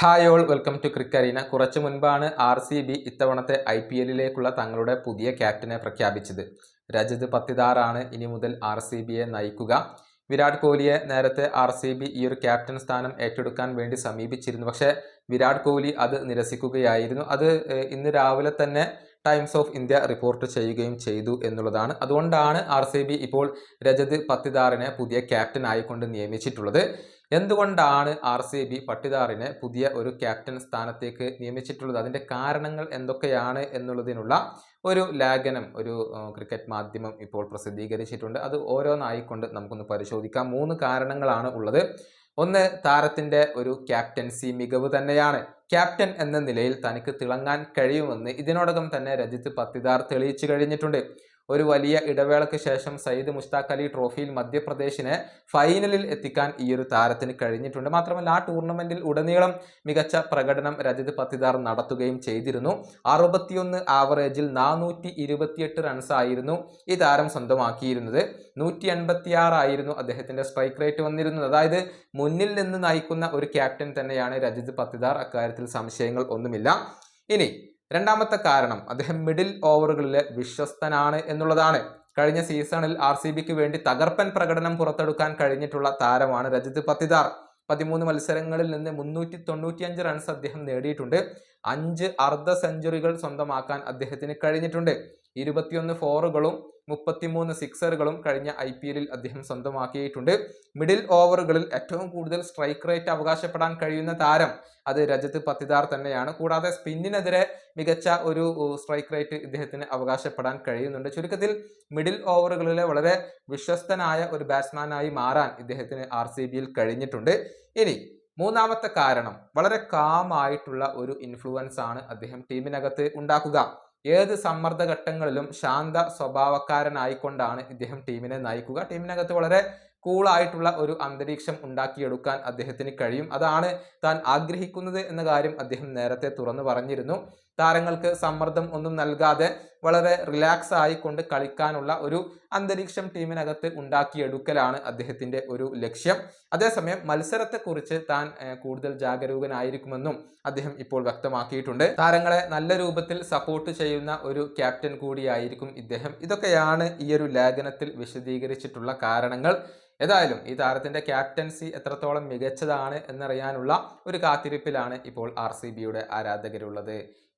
Hi all welcome to ക്രിക്കറീന കുറച്ചു മുൻപാണ് ആർ സി ബി ഇത്തവണത്തെ ഐ പി എല്ലിലേക്കുള്ള തങ്ങളുടെ പുതിയ ക്യാപ്റ്റനെ പ്രഖ്യാപിച്ചത്. രജത് പത്തിദാറാണ് ഇനി മുതൽ ആർ സി ബിയെ നയിക്കുക. വിരാട് കോഹ്ലിയെ നേരത്തെ ആർ സി ബി ഈ ഒരു ക്യാപ്റ്റൻ സ്ഥാനം ഏറ്റെടുക്കാൻ വേണ്ടി സമീപിച്ചിരുന്നു. പക്ഷേ വിരാട് കോഹ്ലി അത് നിരസിക്കുകയായിരുന്നു. അത് ഇന്ന് രാവിലെ തന്നെ ടൈംസ് ഓഫ് ഇന്ത്യ റിപ്പോർട്ട് ചെയ്യുകയും ചെയ്തു എന്നുള്ളതാണ്. അതുകൊണ്ടാണ് ആർ സി ബി ഇപ്പോൾ രജത് പത്തിദാറിനെ പുതിയ ക്യാപ്റ്റൻ ആയിക്കൊണ്ട് നിയമിച്ചിട്ടുള്ളത്. എന്തുകൊണ്ടാണ് ആർ സി ബി പട്ടിദാറിനെ പുതിയ ഒരു ക്യാപ്റ്റൻ സ്ഥാനത്തേക്ക് നിയമിച്ചിട്ടുള്ളത്? അതിന്റെ കാരണങ്ങൾ എന്തൊക്കെയാണ് എന്നുള്ളതിനുള്ള ഒരു ലേഖനം ഒരു ക്രിക്കറ്റ് മാധ്യമം ഇപ്പോൾ പ്രസിദ്ധീകരിച്ചിട്ടുണ്ട്. അത് ഓരോന്നായിക്കൊണ്ട് നമുക്കൊന്ന് പരിശോധിക്കാം. മൂന്ന് കാരണങ്ങളാണ് ഉള്ളത്. ഒന്ന് താരത്തിന്റെ ഒരു ക്യാപ്റ്റൻസി മികവ് തന്നെയാണ്. ക്യാപ്റ്റൻ എന്ന നിലയിൽ തനിക്ക് തിളങ്ങാൻ കഴിയുമെന്ന് ഇതിനോടകം തന്നെ രജിത്ത് പത്തിദാർ തെളിയിച്ചു കഴിഞ്ഞിട്ടുണ്ട്. ഒരു വലിയ ഇടവേളയ്ക്ക് ശേഷം സയ്യിദ് മുഷ്താഖ് അലി ട്രോഫിയിൽ മധ്യപ്രദേശിനെ ഫൈനലിൽ എത്തിക്കാൻ ഈ ഒരു താരത്തിന് കഴിഞ്ഞിട്ടുണ്ട്. മാത്രമല്ല ആ ടൂർണമെന്റിൽ ഉടനീളം മികച്ച പ്രകടനം രജത് പത്തിദാർ നടത്തുകയും ചെയ്തിരുന്നു. അറുപത്തിയൊന്ന് ആവറേജിൽ നാനൂറ്റി ഇരുപത്തിയെട്ട് റൺസ് ആയിരുന്നു ഈ താരം സ്വന്തമാക്കിയിരുന്നത്. നൂറ്റി എൺപത്തിയാറായിരുന്നു അദ്ദേഹത്തിന്റെ സ്ട്രൈക്ക് റേറ്റ് വന്നിരുന്നത്. അതായത് മുന്നിൽ നിന്ന് നയിക്കുന്ന ഒരു ക്യാപ്റ്റൻ തന്നെയാണ് രജിത് പത്തിദാർ. അക്കാര്യത്തിൽ സംശയങ്ങൾ ഒന്നുമില്ല. ഇനി രണ്ടാമത്തെ കാരണം അദ്ദേഹം മിഡിൽ ഓവറുകളിലെ വിശ്വസ്തനാണ് എന്നുള്ളതാണ്. കഴിഞ്ഞ സീസണിൽ ആർ സി ബിക്ക് വേണ്ടി തകർപ്പൻ പ്രകടനം പുറത്തെടുക്കാൻ കഴിഞ്ഞിട്ടുള്ള താരമാണ് രജിത് പത്തിദാർ. പതിമൂന്ന് മത്സരങ്ങളിൽ നിന്ന് മുന്നൂറ്റി തൊണ്ണൂറ്റിയഞ്ച് റൺസ് അദ്ദേഹം നേടിയിട്ടുണ്ട്. അഞ്ച് അർദ്ധ സെഞ്ചുറികൾ സ്വന്തമാക്കാൻ അദ്ദേഹത്തിന് കഴിഞ്ഞിട്ടുണ്ട്. ഇരുപത്തിയൊന്ന് ഫോറുകളും മുപ്പത്തിമൂന്ന് സിക്സറുകളും കഴിഞ്ഞ ഐ പി എല്ലിൽ അദ്ദേഹം സ്വന്തമാക്കിയിട്ടുണ്ട്. മിഡിൽ ഓവറുകളിൽ ഏറ്റവും കൂടുതൽ സ്ട്രൈക്ക് റേറ്റ് അവകാശപ്പെടാൻ കഴിയുന്ന താരം അത് രജത് പത്തിദാർ തന്നെയാണ്. കൂടാതെ സ്പിന്നിനെതിരെ മികച്ച ഒരു സ്ട്രൈക്ക് റേറ്റ് ഇദ്ദേഹത്തിന് അവകാശപ്പെടാൻ കഴിയുന്നുണ്ട്. ചുരുക്കത്തിൽ മിഡിൽ ഓവറുകളിലെ വളരെ വിശ്വസ്തനായ ഒരു ബാറ്റ്സ്മാനായി മാറാൻ ഇദ്ദേഹത്തിന് ആർ സി ബിയിൽ കഴിഞ്ഞിട്ടുണ്ട്. ഇനി മൂന്നാമത്തെ കാരണം വളരെ കാമായിട്ടുള്ള ഒരു ഇൻഫ്ലുവൻസ് ആണ് അദ്ദേഹം ടീമിനകത്ത് ഉണ്ടാക്കുക. ഏത് സമ്മർദ്ദ ഘട്ടങ്ങളിലും ശാന്ത സ്വഭാവക്കാരനായിക്കൊണ്ടാണ് ഇദ്ദേഹം ടീമിനെ നയിക്കുക. ടീമിനകത്ത് വളരെ കൂളായിട്ടുള്ള ഒരു അന്തരീക്ഷം ഉണ്ടാക്കിയെടുക്കാൻ അദ്ദേഹത്തിന് കഴിയും. അതാണ് താൻ ആഗ്രഹിക്കുന്നത് എന്ന കാര്യം അദ്ദേഹം നേരത്തെ തുറന്നു പറഞ്ഞിരുന്നു. താരങ്ങൾക്ക് സമ്മർദ്ദം ഒന്നും നൽകാതെ വളരെ റിലാക്സ് ആയിക്കൊണ്ട് കളിക്കാനുള്ള ഒരു അന്തരീക്ഷം ടീമിനകത്ത് ഉണ്ടാക്കിയെടുക്കലാണ് അദ്ദേഹത്തിന്റെ ഒരു ലക്ഷ്യം. അതേസമയം മത്സരത്തെക്കുറിച്ച് താൻ കൂടുതൽ ജാഗരൂകനായിരിക്കുമെന്നും അദ്ദേഹം ഇപ്പോൾ വ്യക്തമാക്കിയിട്ടുണ്ട്. താരങ്ങളെ നല്ല രൂപത്തിൽ സപ്പോർട്ട് ചെയ്യുന്ന ഒരു ക്യാപ്റ്റൻ കൂടിയായിരിക്കും ഇദ്ദേഹം. ഇതൊക്കെയാണ് ഈ ഒരു ലേഖനത്തിൽ വിശദീകരിച്ചിട്ടുള്ള കാരണങ്ങൾ. ഏതായാലും ഈ താരത്തിന്റെ ക്യാപ്റ്റൻസി എത്രത്തോളം മികച്ചതാണ് എന്നറിയാനുള്ള ഒരു കാത്തിരിപ്പിലാണ് ഇപ്പോൾ ആർ ആരാധകരുള്ളത്.